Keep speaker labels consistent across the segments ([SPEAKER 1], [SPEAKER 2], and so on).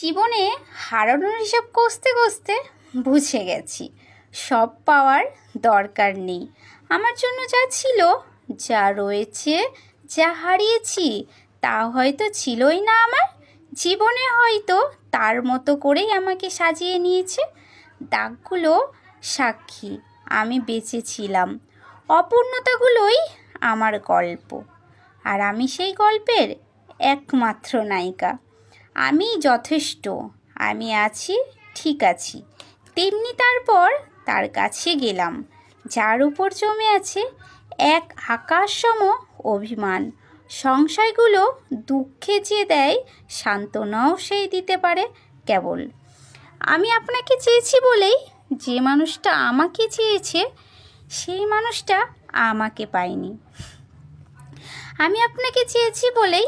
[SPEAKER 1] জীবনে হারানোর হিসাব কষতে কষতে বুঝে গেছি। সব পাওয়ার দরকার নেই। আমার জন্য যা ছিল, যা রয়েছে, যা হারিয়েছি, তা হয়তো ছিলই না আমার। জীবনে হয়তো তার মতো করেই আমাকে সাজিয়ে নিয়েছে। দাগগুলো সাক্ষী, আমি বেঁচেছিলাম অপূর্ণতাগুলোই আমার গল্প। আর আমি সেই গল্পের একমাত্র নায়িকা। আমি যথেষ্ট, আমি আছি, ঠিক আছি। তেমনি তারপর তার কাছে গেলাম, যার উপর জমে আছে এক আকাশসম অভিমান। সংশয়গুলো দুঃখে যে দেয়, সান্ত্বনাও সেই দিতে পারে কেবল। আমি আপনাকে চেয়েছি বলেই যে মানুষটা আমাকে চেয়েছে, সেই মানুষটা আমাকে পায়নি। আমি আপনাকে চেয়েছি বলেই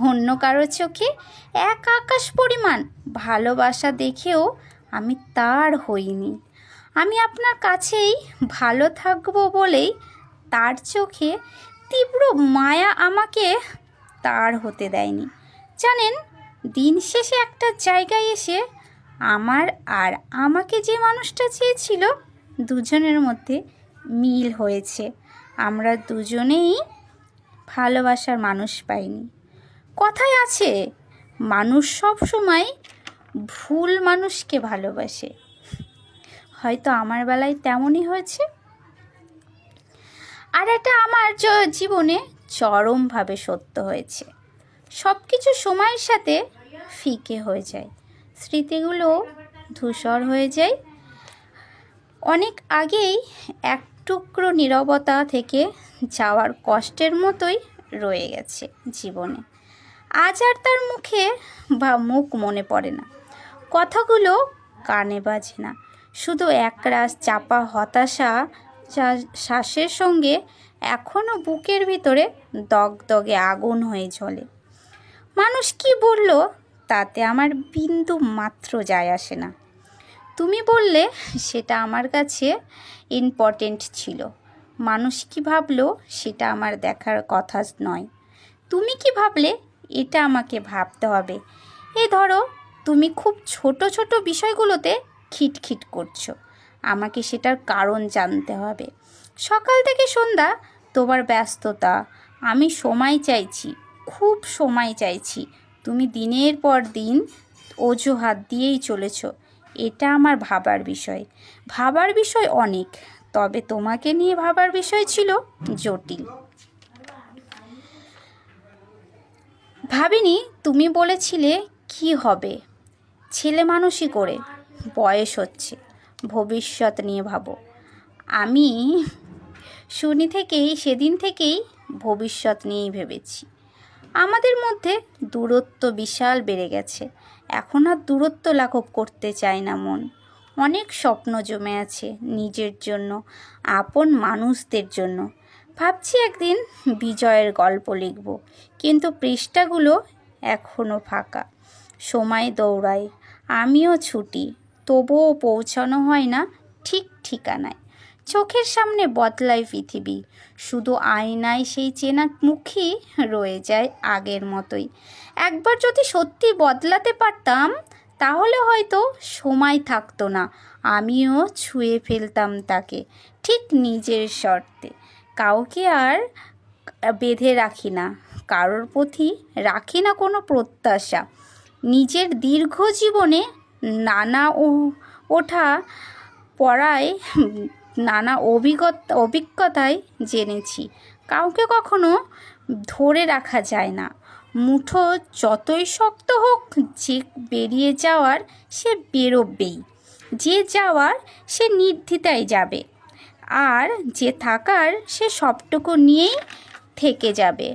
[SPEAKER 1] অন্য কারও চোখে এক আকাশ পরিমাণ ভালোবাসা দেখেও আমি তার হইনি। আমি আপনার কাছেই ভালো থাকব বলেই তার চোখে তীব্র মায়া আমাকে তার হতে দেয়নি। জানেন, দিন শেষে একটা জায়গায় এসে আমার আর আমাকে যে মানুষটা চেয়েছিল দুজনের মধ্যে মিল হয়েছে। আমরা দুজনেই ভালোবাসার মানুষ পাইনি। কথায় আছে। মানুষ সব সময় ভুল মানুষকে ভালোবাসে। হয়তো আমার বেলায় তেমনই হয়েছে। আর এটা আমার জীবনে চরমভাবে সত্য হয়েছে। সব কিছু সময়ের সাথে ফিকে হয়ে যায়। স্মৃতিগুলো ধূসর হয়ে যায়। অনেক আগেই এক টুকরো নীরবতা থেকে যাওয়ার কষ্টের মতোই রয়ে গেছে জীবনে। আজ আর তার মুখে বা মুখ মনে পড়ে না। কথাগুলো কানে বাজে না। শুধু একরাশ চাপা হতাশা শ্বাসের সঙ্গে এখনও বুকের ভিতরে দগদগে আগুন হয়ে জ্বলে। মানুষ কি বলল তাতে আমার বিন্দু মাত্র যায় আসে না। তুমি বললে সেটা আমার কাছে ইম্পর্টেন্ট ছিল। মানুষ কি ভাবলো সেটা আমার দেখার কথা নয়। তুমি কি ভাবলে এটা আমাকে ভাবতে হবে। এই ধরো, তুমি খুব ছোট ছোট বিষয়গুলোতে খিটখিট করছ। আমাকে সেটার কারণ জানতে হবে। সকাল থেকে সন্ধ্যা তোমার ব্যস্ততা। আমি সময় চাইছি, খুব সময় চাইছি। তুমি দিনের পর দিন অজুহাত দিয়েই চলেছ। এটা আমার ভাবার বিষয়। ভাবার বিষয় অনেক, তবে তোমাকে নিয়ে ভাবার বিষয় ছিল জটিল। ভাবিনি তুমি বলেছিলে কি হবে। ছেলে মানুষই করে, বয়স হচ্ছে, ভবিষ্যৎ নিয়ে ভাবো। আমি শুনি থেকেই, সেদিন থেকেই ভবিষ্যৎ নিয়েই ভেবেছি। আমাদের মধ্যে দূরত্ব বিশাল বেড়ে গেছে। এখন আর দূরত্ব লাঘব করতে চায় না মন। অনেক স্বপ্ন জমে আছে নিজের জন্য, আপন মানুষদের জন্য। ভাবছি একদিন বিজয়ের গল্প লিখব, কিন্তু পৃষ্ঠাগুলো এখনও ফাঁকা। সময় দৌড়ায়, আমিও ছুটি, তবুও পৌঁছানো হয় না ঠিক ঠিকানায়। চোখের সামনে বদলায় পৃথিবী, শুধু আয়নায় সেই চেনা মুখই রয়ে যায় আগের মতোই। একবার যদি সত্যি বদলাতে পারতাম, তাহলে হয়তো সময় থাকতো না, আমিও ছুঁয়ে ফেলতাম তাকে, ঠিক নিজের শর্তে। কাউকে আর বেঁধে রাখি না। কারোর প্রতি রাখি না কোনো প্রত্যাশা। নিজের দীর্ঘ জীবনে নানা ও ওঠা পড়ায় নানা অভিজ্ঞতা অভিজ্ঞতায় জেনেছি। কাউকে কখনো ধরে রাখা যায় না। মুঠো যতই শক্ত হোক, যে বেরিয়ে যাওয়ার সে বেরোবেই। যে যাওয়ার সে নির্দ্বিধায় যাবে। আর যে থাকার সে সবটুকু নিয়েই থেকে যাবে।